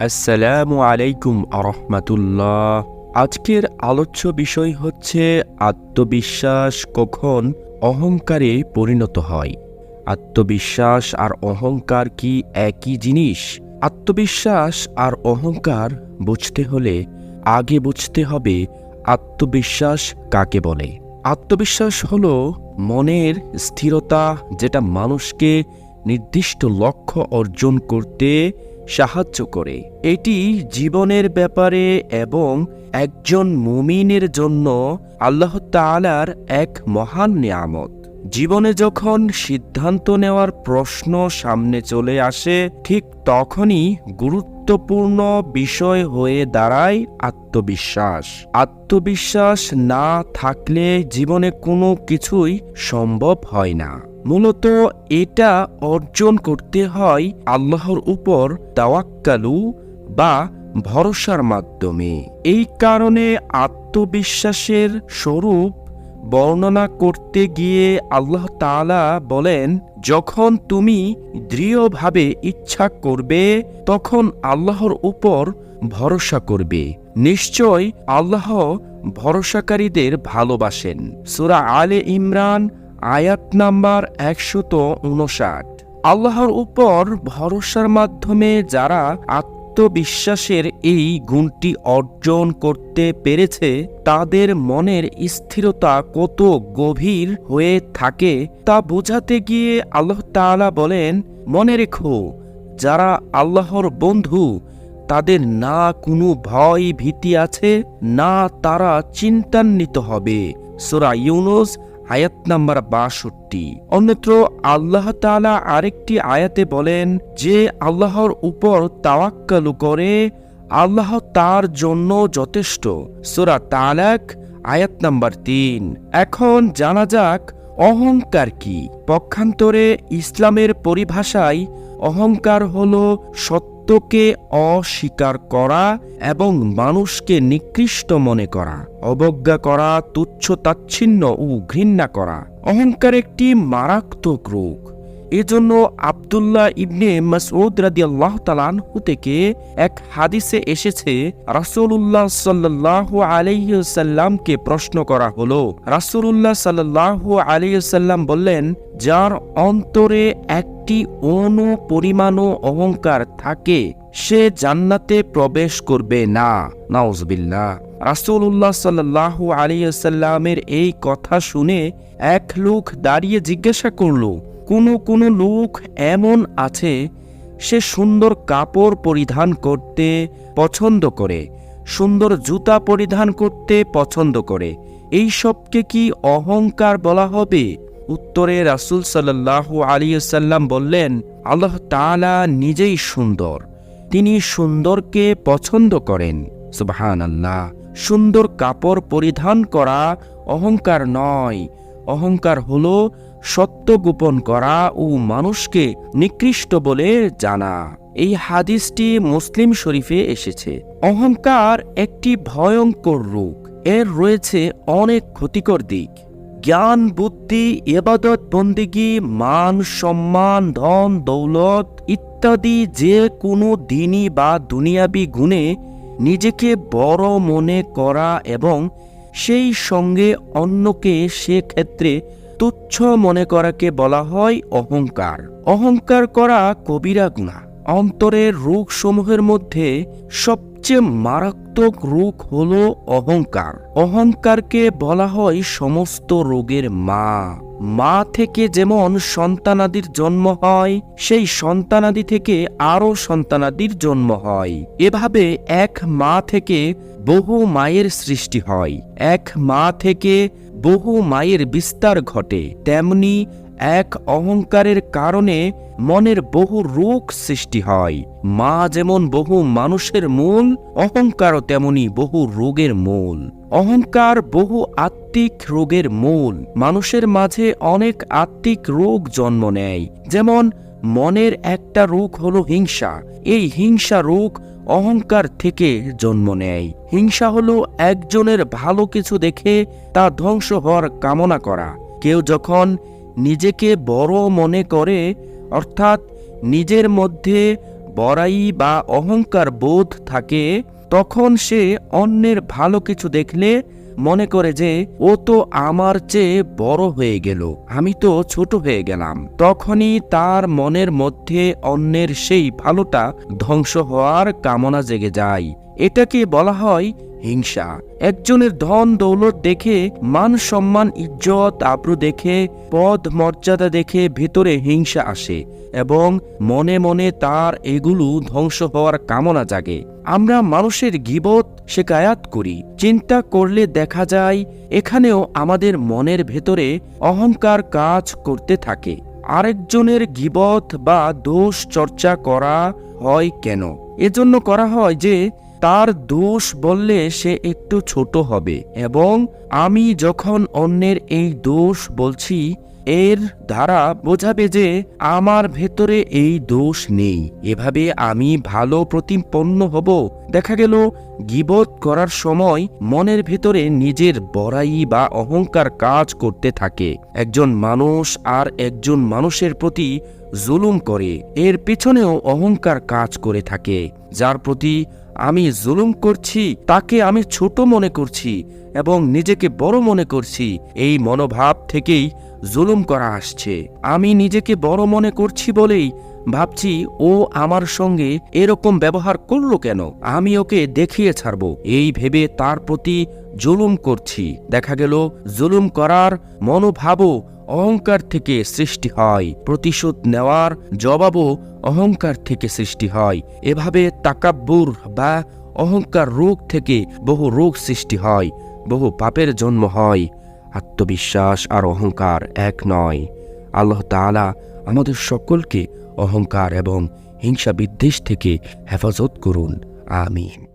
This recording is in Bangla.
আসসালামু আলাইকুম আরহামাতুল্লাহ। আজকের আলোচ্য বিষয় হচ্ছে আত্মবিশ্বাস কখন অহংকারে পরিণত হয়। আত্মবিশ্বাস আর অহংকার কি একই জিনিস? আত্মবিশ্বাস আর অহংকার বুঝতে হলে আগে বুঝতে হবে আত্মবিশ্বাস কাকে বলে। আত্মবিশ্বাস হলো মনের স্থিরতা যেটা মানুষকে নির্দিষ্ট লক্ষ্য অর্জন করতে সাহায্য করে। এটি জীবনের ব্যাপারে এবং একজন মুমিনের জন্য আল্লাহ আল্লাহতালার এক মহান নিয়ামত। জীবনে যখন সিদ্ধান্ত নেওয়ার প্রশ্ন সামনে চলে আসে, ঠিক তখনই গুরুত্বপূর্ণ বিষয় হয়ে দাঁড়ায় আত্মবিশ্বাস। আত্মবিশ্বাস না থাকলে জীবনে কোনো কিছুই সম্ভব হয় না। মূলত এটা অর্জন করতে হয় আল্লাহর উপর তাওয়াক্কালু বা ভরসার মাধ্যমে। এই কারণে আত্মবিশ্বাসের স্বরূপ বর্ণনা করতে গিয়ে আল্লাহ তাআলা বলেন, যখন তুমি দৃঢ়ভাবে ইচ্ছা করবে, তখন আল্লাহর উপর ভরসা করবে। নিশ্চয় আল্লাহ ভরসাকারীদের ভালোবাসেন। সুরা আলে ইমরান, আয়াত নাম্বার একশত উনষাট আল্লাহর উপর ভরসার মাধ্যমে যারা আত্মবিশ্বাসের এই গুণটি অর্জন করতে পেরেছে, তাদের মনের স্থিরতা কত গভীর হয়ে থাকে তা বোঝাতে গিয়ে আল্লাহ তাআলা বলেন, মনে রেখো, যারা আল্লাহর বন্ধু, তাদের না কোনো ভয় ভীতি আছে, না তারা চিন্তান্বিত হবে। সোরা ইউনুস আয়াত নাম্বার বাষট্টি। অন্যত্র আল্লাহ তালা আরেকটি আয়াতে বলেন, যে আল্লাহর উপর তাওয়াক্কালু করে, আল্লাহ তার জন্য যথেষ্ট। সোরা তালাক, আয়াত নাম্বার তিন। এখন জানা যাক, অহংকার কি? পক্ষান্তরে ইসলামের পরিভাষায় অহংকার হল সত্যকে অস্বীকার করা এবং মানুষকে নিকৃষ্ট মনে করা, অবজ্ঞা করা, তুচ্ছ তাচ্ছিন্ন ও ঘৃণা করা, অহংকার একটি মারাত্মক রোগ। এজন্য আবদুল্লাহ ইবনে মাসউদ রাদিয়াল্লাহু তাআলাহু থেকে এক হাদিসে এসেছে, রাসূলুল্লাহ সাল্লাল্লাহু আলাইহি প্রশ্ন করা হলো। রাসূলুল্লাহ সাল্লাল্লাহু আলাইহি বললেন, যার অন্তরে একটি অনু পরিমাণও অহংকার থাকে, সে জান্নাতে প্রবেশ করবে না। নাউজবিল্লাহ। রাসূলুল্লাহ সাল্লাল্লাহু আলাইহি সাল্লামের এই কথা শুনে এক লোক দাঁড়িয়ে জিজ্ঞাসা করল, কোনো কোনো লোক এমন আছে সে সুন্দর কাপড় পরিধান করতে পছন্দ করে, সুন্দর জুতা পরিধান করতে পছন্দ করে? এই সবকে কি অহংকার বলা হবে? উত্তরে রাসুল সাল্লাহ আলিয়াল্লাম বললেন, আল্লাহ তাআলা নিজেই সুন্দর। তিনি সুন্দরকে পছন্দ করেন। সুবহান আল্লাহ সুন্দর কাপড় পরিধান করা অহংকার নয়। অহংকার হল সত্য গোপন করা ও মানুষকে নিকৃষ্ট বলে জানা। এই হাদিসটি মুসলিম শরীফে এসেছে। অহংকার একটি ভয়ঙ্কর রোগ। এর রয়েছে অনেক ক্ষতিকর দিক। জ্ঞান, বুদ্ধি, এবাদত, বন্দিগি, মান, সম্মান, ধন, দৌলত ইত্যাদি যে কোনো দিনই বা দুনিয়াবি গুণে নিজেকে বড় মনে করা এবং সেই সঙ্গে অন্যকে সে ক্ষেত্রে তুচ্ছ মনে করাকে বলা হয় অহংকার। অহংকার করা কবিরা গুণা। অন্তরের রোগসমূহের মধ্যে সবচেয়ে মারাত্মক রোগ হল অহংকার। অহংকারকে বলা হয় সমস্ত রোগের মা। মা থেকে যেমন সন্তানাদির জন্ম হয়, সেই সন্তানাদি থেকে আরও সন্তানাদির জন্ম হয়। এভাবে এক মা থেকে বহু মায়ের সৃষ্টি হয়। এক মা থেকে বহু মায়ের বিস্তার ঘটে। তেমনি এক অহংকারের কারণে মনের বহু রোগ সৃষ্টি হয়। মা যেমন বহু মানুষের মূল, অহংকারও তেমনি বহু রোগের মূল। অহংকার বহু আত্মিক রোগের মূল। মানুষের মাঝে অনেক আত্মিক রোগ জন্ম নেয়। যেমন, মনের একটা রোগ হলো হিংসা। এই হিংসা রোগ অহংকার থেকে জন্ম নেয়। হিংসা হলো একজনের ভালো কিছু দেখে তা ধ্বংস হওয়ার কামনা করা। কেউ যখন নিজেকে বড় মনে করে, অর্থাৎ নিজের মধ্যে বড়াই বা অহংকার বোধ থাকে, তখন সে অন্যের ভালো কিছু দেখলে মনে করে যে, ও তো আমার চেয়ে বড় হয়ে গেল, আমি তো ছোট হয়ে গেলাম। তখনই তার মনের মধ্যে অন্যের সেই ভালোটা ধ্বংস হওয়ার কামনা জেগে যায়। এটাকে বলা হয় হিংসা। একজনের ধন দৌলত দেখে, মান সম্মান, ইজ্জত, আব্রু দেখে, পদ মর্যাদা দেখে ভেতরে হিংসা আসে এবং মনে মনে তার এগুলো ধ্বংস হওয়ার কামনা জাগে। আমরা মানুষের গিবত শেখায়াত করি। চিন্তা করলে দেখা যায়, এখানেও আমাদের মনের ভেতরে অহংকার কাজ করতে থাকে। আরেকজনের গিবত বা দোষ চর্চা করা হয় কেন? এজন্য করা হয় যে তার দোষ বললে সে একটু ছোট হবে এবং আমি যখন অন্যের এই দোষ বলছি, এর দ্বারা বোঝাবে যে আমার ভেতরে এই দোষ নেই। এভাবে আমি ভালো প্রতিপন্ন হব। দেখা গেল, গিবত করার সময় মনের ভেতরে নিজের বড়াই বা অহংকার কাজ করতে থাকে। একজন মানুষ আর একজন মানুষের প্রতি জুলুম করে। এর পিছনেও অহংকার কাজ করে থাকে, যার প্রতি আমি জুলুম করছি, তাকে আমি ছোট মনে করছি এবং নিজেকে বড় মনে করছি। এই মনোভাব থেকেই জুলুম করা আসছে। আমি নিজেকে বড় মনে করছি বলেই ভাবছি, ও আমার সঙ্গে এরকম ব্যবহার করল কেন? আমি ওকে দেখিয়ে ছাড়ব। এই ভেবে তার প্রতি জুলুম করছি। দেখা গেল, জুলুম করার মনোভাবও অহংকার থেকে সৃষ্টি হয়। প্রতিশোধ নেওয়ার জবাবও অহংকার থেকে সৃষ্টি হয়। এভাবে তাকাব্বুর বা অহংকার রোগ থেকে বহু রোগ সৃষ্টি হয়, বহু পাপের জন্ম হয়। আত্মবিশ্বাস আর অহংকার এক নয়। আল্লাহ তাআলা আমাদের সকলকে অহংকার এবং হিংসা বিদ্বেষ থেকে হেফাজত করুন। আমিন।